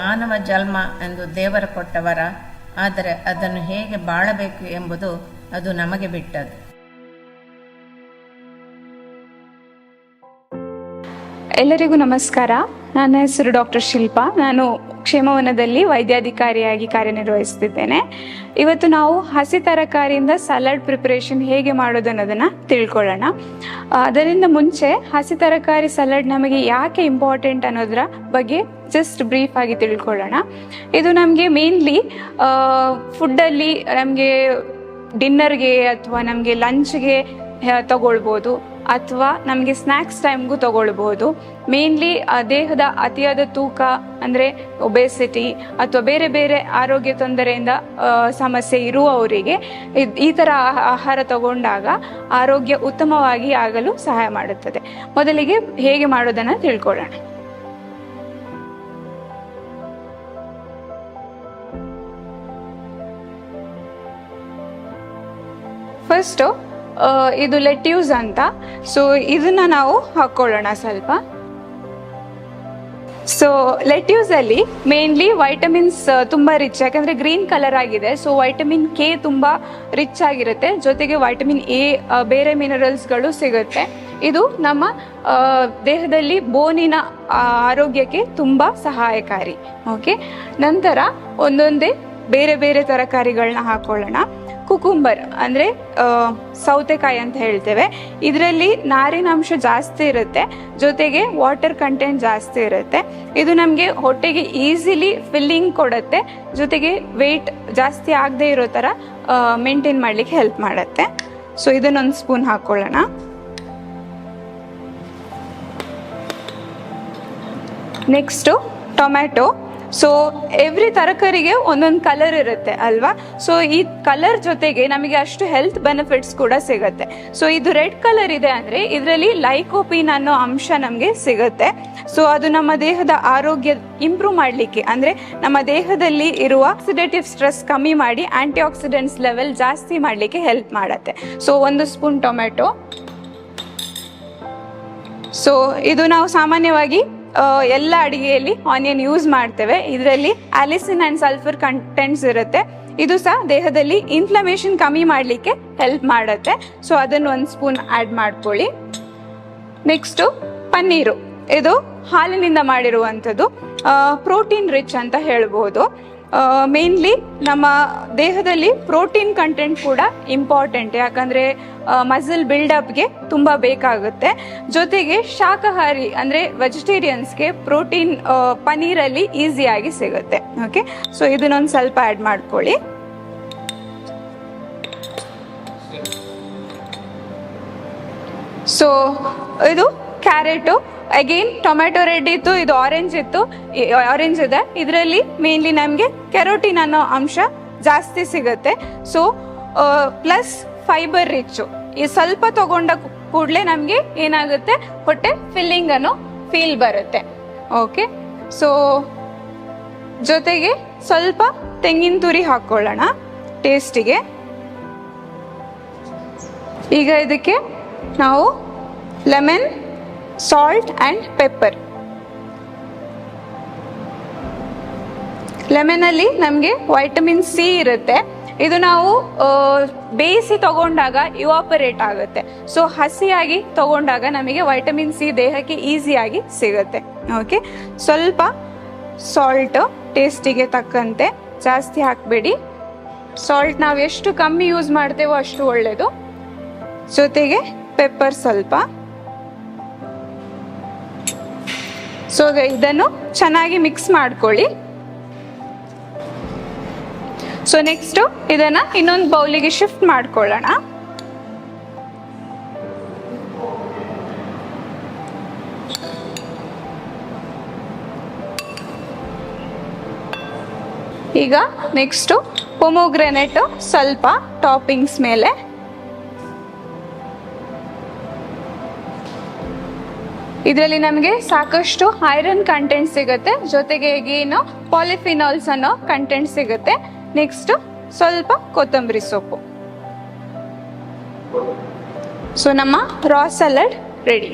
ಮಾನವ ಜನ್ಮ ಎಂದು ದೇವರ ಕೊಟ್ಟವರ, ಆದರೆ ಅದನ್ನು ಹೇಗೆ ಬಾಳಬೇಕು ಎಂಬುದು ಅದು ನಮಗೆ ಬಿಟ್ಟದ್ದು. ಎಲ್ಲರಿಗೂ ನಮಸ್ಕಾರ. ನನ್ನ ಹೆಸರು ಡಾಕ್ಟರ್ ಶಿಲ್ಪಾ. ನಾನು ಕ್ಷೇಮವನದಲ್ಲಿ ವೈದ್ಯಾಧಿಕಾರಿಯಾಗಿ ಕಾರ್ಯನಿರ್ವಹಿಸುತ್ತಿದ್ದೇನೆ ಇವತ್ತು ನಾವು ಹಸಿ ತರಕಾರಿಯಿಂದ ಸಲಾಡ್ ಪ್ರಿಪರೇಷನ್ ಹೇಗೆ ಮಾಡೋದು ಅನ್ನೋದನ್ನು ತಿಳ್ಕೊಳ್ಳೋಣ. ಅದರಿಂದ ಮುಂಚೆ ಹಸಿ ತರಕಾರಿ ಸಲಾಡ್ ನಮಗೆ ಯಾಕೆ ಇಂಪಾರ್ಟೆಂಟ್ ಅನ್ನೋದರ ಬಗ್ಗೆ ಜಸ್ಟ್ ಬ್ರೀಫ್ ಆಗಿ ತಿಳ್ಕೊಳ್ಳೋಣ. ಇದು ನಮಗೆ ಮೇನ್ಲಿ ಫುಡ್ಡಲ್ಲಿ ನಮಗೆ ಡಿನ್ನರ್ಗೆ ಅಥವಾ ನಮಗೆ ಲಂಚ್ಗೆ ತಗೊಳ್ಬೋದು. ಅಥವಾ ನಮಗೆ ಸ್ನ್ಯಾಕ್ಸ್ ಟೈಮ್ಗೂ ತಗೊಳ್ಬಹುದು ಮೇನ್ಲಿ ದೇಹದ ಅತಿಯಾದ ತೂಕ ಅಂದರೆ ಒಬೆಸಿಟಿ ಅಥವಾ ಬೇರೆ ಬೇರೆ ಆರೋಗ್ಯ ತೊಂದರೆಯಿಂದ ಸಮಸ್ಯೆ ಇರುವವರಿಗೆ ಈ ಥರ ಆಹ- ಆಹಾರ ತಗೊಂಡಾಗ ಆರೋಗ್ಯ ಉತ್ತಮವಾಗಿ ಆಗಲು ಸಹಾಯ ಮಾಡುತ್ತದೆ. ಮೊದಲಿಗೆ ಹೇಗೆ ಮಾಡೋದನ್ನು ತಿಳ್ಕೊಳ್ಳೋಣ. ಫಸ್ಟು ಇದು ಲೆಟ್ಯೂಸ್ ಅಂತ. ಸೊ ಇದನ್ನ ನಾವು ಹಾಕೊಳ್ಳೋಣ ಸ್ವಲ್ಪ. ಸೊ ಲೆಟ್ಯೂಸ್ ಅಲ್ಲಿ ಮೇನ್ಲಿ ವೈಟಮಿನ್ಸ್ ತುಂಬಾ ರಿಚ್ ಯಾಕಂದ್ರೆ ಗ್ರೀನ್ ಕಲರ್ ಆಗಿದೆ. ಸೊ ವೈಟಮಿನ್ ಕೆ ತುಂಬಾ ರಿಚ್ ಆಗಿರುತ್ತೆ. ಜೊತೆಗೆ ವೈಟಮಿನ್ ಎ ಬೇರೆ ಮಿನರಲ್ಸ್ಗಳು ಸಿಗುತ್ತೆ. ಇದು ನಮ್ಮ ದೇಹದಲ್ಲಿ ಬೋನಿನ ಆರೋಗ್ಯಕ್ಕೆ ತುಂಬ ಸಹಾಯಕಾರಿ. ಓಕೆ ನಂತರ ಒಂದೊಂದೇ ಬೇರೆ ಬೇರೆ ತರಕಾರಿಗಳನ್ನ ಹಾಕೊಳ್ಳೋಣ. ಕುಕುಂಬರ್ ಅಂದರೆ ಸೌತೆಕಾಯಿ ಅಂತ ಹೇಳ್ತೇವೆ. ಇದರಲ್ಲಿ ನಾರಿನಾಂಶ ಜಾಸ್ತಿ ಇರುತ್ತೆ. ಜೊತೆಗೆ ವಾಟರ್ ಕಂಟೆಂಟ್ ಜಾಸ್ತಿ ಇರುತ್ತೆ. ಇದು ನಮಗೆ ಹೊಟ್ಟೆಗೆ ಈಸಿಲಿ ಫಿಲ್ಲಿಂಗ್ ಕೊಡುತ್ತೆ. ಜೊತೆಗೆ ವೆಯ್ಟ್ ಜಾಸ್ತಿ ಆಗದೆ ಇರೋ ಥರ ಮೇಂಟೈನ್ ಮಾಡಲಿಕ್ಕೆ ಹೆಲ್ಪ್ ಮಾಡುತ್ತೆ. ಸೊ, ಇದನ್ನೊಂದು ಸ್ಪೂನ್ ಹಾಕ್ಕೊಳ್ಳೋಣ ನೆಕ್ಸ್ಟು ಟೊಮ್ಯಾಟೊ. ಸೊ ಎವ್ರಿ ತರಕಾರಿಗೆ ಒಂದೊಂದು ಕಲರ್ ಇರುತ್ತೆ ಅಲ್ವಾ? ಸೊ ಈ ಕಲರ್ ಜೊತೆಗೆ ನಮಗೆ ಅಷ್ಟು ಹೆಲ್ತ್ ಬೆನಿಫಿಟ್ಸ್ ಕೂಡ ಸಿಗುತ್ತೆ. ಸೊ ಇದು ರೆಡ್ ಕಲರ್ ಇದೆ ಅಂದರೆ ಇದರಲ್ಲಿ ಲೈಕೋಪಿನ್ ಅನ್ನೋ ಅಂಶ ನಮಗೆ ಸಿಗುತ್ತೆ. ಸೊ ಅದು ನಮ್ಮ ದೇಹದ ಆರೋಗ್ಯ ಇಂಪ್ರೂವ್ ಮಾಡಲಿಕ್ಕೆ ಅಂದರೆ ನಮ್ಮ ದೇಹದಲ್ಲಿ ಇರುವ ಆಕ್ಸಿಡೇಟಿವ್ ಸ್ಟ್ರೆಸ್ ಕಮ್ಮಿ ಮಾಡಿ ಆಂಟಿ ಆಕ್ಸಿಡೆಂಟ್ಸ್ ಲೆವೆಲ್ ಜಾಸ್ತಿ ಮಾಡಲಿಕ್ಕೆ ಹೆಲ್ಪ್ ಮಾಡುತ್ತೆ. ಸೊ ಒಂದು ಸ್ಪೂನ್ ಟೊಮೆಟೊ ಸೊ ಇದು ನಾವು ಸಾಮಾನ್ಯವಾಗಿ ಎಲ್ಲ ಅಡಿಗೆಯಲ್ಲಿ ಆನಿಯನ್ ಯೂಸ್ ಮಾಡ್ತೇವೆ. ಇದರಲ್ಲಿ ಅಲಿಸಿನ್ ಅಂಡ್ ಸಲ್ಫರ್ ಕಂಟೆಂಟ್ಸ್ ಇರುತ್ತೆ. ಇದು ಸಹ ದೇಹದಲ್ಲಿ ಇನ್ಫ್ಲಮೇಷನ್ ಕಮ್ಮಿ ಮಾಡಲಿಕ್ಕೆ ಹೆಲ್ಪ್ ಮಾಡುತ್ತೆ. ಸೊ ಅದನ್ನು ಒಂದು ಸ್ಪೂನ್ ಆ್ಯಡ್ ಮಾಡ್ಕೊಳ್ಳಿ. ನೆಕ್ಸ್ಟು ಪನ್ನೀರು. ಇದು ಹಾಲಿನಿಂದ ಮಾಡಿರುವಂಥದ್ದು ಪ್ರೋಟೀನ್ ರಿಚ್ ಅಂತ ಹೇಳ್ಬೋದು ಮೇನ್ಲಿ ನಮ್ಮ ದೇಹದಲ್ಲಿ ಪ್ರೋಟೀನ್ ಕಂಟೆಂಟ್ ಕೂಡ ಇಂಪಾರ್ಟೆಂಟ್ ಯಾಕಂದರೆ ಮಸಲ್ ಬಿಲ್ಡಪ್ಗೆ ತುಂಬ ಬೇಕಾಗುತ್ತೆ. ಜೊತೆಗೆ ಶಾಕಾಹಾರಿ ಅಂದರೆ ವೆಜಿಟೇರಿಯನ್ಸ್ಗೆ ಪ್ರೋಟೀನ್ ಪನೀರಲ್ಲಿ ಈಸಿಯಾಗಿ ಸಿಗುತ್ತೆ. ಓಕೆ ಸೊ ಇದನ್ನೊಂದು ಸ್ವಲ್ಪ ಆ್ಯಡ್ ಮಾಡ್ಕೊಳ್ಳಿ. ಸೊ ಇದು ಕ್ಯಾರೆಟು ಅಗೇನ್ ಟೊಮ್ಯಾಟೊ ರೆಡ್ ಇತ್ತು, ಇದು ಆರೆಂಜ್ ಇತ್ತು ಆರೆಂಜ್ ಇದೆ. ಇದರಲ್ಲಿ ಮೇನ್ಲಿ ನಮಗೆ ಕೆರೋಟಿನ್ ಅನ್ನೋ ಅಂಶ ಜಾಸ್ತಿ ಸಿಗುತ್ತೆ. ಸೊ ಪ್ಲಸ್ ಫೈಬರ್ ರಿಚ್ಚು ಈ ಸ್ವಲ್ಪ ತಗೊಂಡ ಕೂಡಲೇ ನಮಗೆ ಏನಾಗುತ್ತೆ? ಹೊಟ್ಟೆ ಫಿಲ್ಲಿಂಗ್ ಅನ್ನೋ ಫೀಲ್ ಬರುತ್ತೆ. ಓಕೆ ಸೊ ಜೊತೆಗೆ ಸ್ವಲ್ಪ ತೆಂಗಿನ ತುರಿ ಹಾಕ್ಕೊಳ್ಳೋಣ ಟೇಸ್ಟಿಗೆ ಈಗ ಇದಕ್ಕೆ ನಾವು ಲೆಮನ್ ಸಾಲ್ಟ್ ಆ್ಯಂಡ್ ಪೆಪ್ಪರ್ ಲೆಮನಲ್ಲಿ ನಮಗೆ ವೈಟಮಿನ್ ಸಿ ಇರುತ್ತೆ. ಇದು ನಾವು ಬೇಯಿಸಿ ತಗೊಂಡಾಗ ಇವಾಪರೇಟ್ ಆಗುತ್ತೆ. ಸೊ ಹಸಿಯಾಗಿ ತಗೊಂಡಾಗ ನಮಗೆ ವೈಟಮಿನ್ ಸಿ ದೇಹಕ್ಕೆ ಈಸಿಯಾಗಿ ಸಿಗುತ್ತೆ. ಓಕೆ ಸ್ವಲ್ಪ ಸಾಲ್ಟ್ ಟೇಸ್ಟಿಗೆ ತಕ್ಕಂತೆ ಜಾಸ್ತಿ ಹಾಕಬೇಡಿ. ಸಾಲ್ಟ್ ನಾವು ಎಷ್ಟು ಕಮ್ಮಿ ಯೂಸ್ ಮಾಡ್ತೇವೋ ಅಷ್ಟು ಒಳ್ಳೆಯದು ಜೊತೆಗೆ ಪೆಪ್ಪರ್ ಸ್ವಲ್ಪ. ಸೊ ಇದನ್ನು ಚೆನ್ನಾಗಿ ಮಿಕ್ಸ್ ಮಾಡ್ಕೊಳ್ಳಿ. ಸೊ ನೆಕ್ಸ್ಟು ಇದನ್ನ ಇನ್ನೊಂದು ಬೌಲಿಗೆ ಶಿಫ್ಟ್ ಮಾಡ್ಕೊಳ್ಳೋಣ. ಈಗ ನೆಕ್ಸ್ಟು ಪೊಮೋಗ್ರೆನೆಟು ಸ್ವಲ್ಪ ಟಾಪಿಂಗ್ಸ್ ಮೇಲೆ. ಇದರಲ್ಲಿ ನಮಗೆ ಸಾಕಷ್ಟು ಐರನ್ ಕಂಟೆಂಟ್ ಸಿಗುತ್ತೆ. ಜೊತೆಗೆ ಏನು ಪಾಲಿಫಿನಾಲ್ಸ್ ಅನ್ನೋ ಕಂಟೆಂಟ್ ಸಿಗುತ್ತೆ. ನೆಕ್ಸ್ಟ್ ಸ್ವಲ್ಪ ಕೊತ್ತಂಬರಿ ಸೊಪ್ಪು. ಸೊ ನಮ್ಮ ರಾ ಸಲಾಡ್ ರೆಡಿ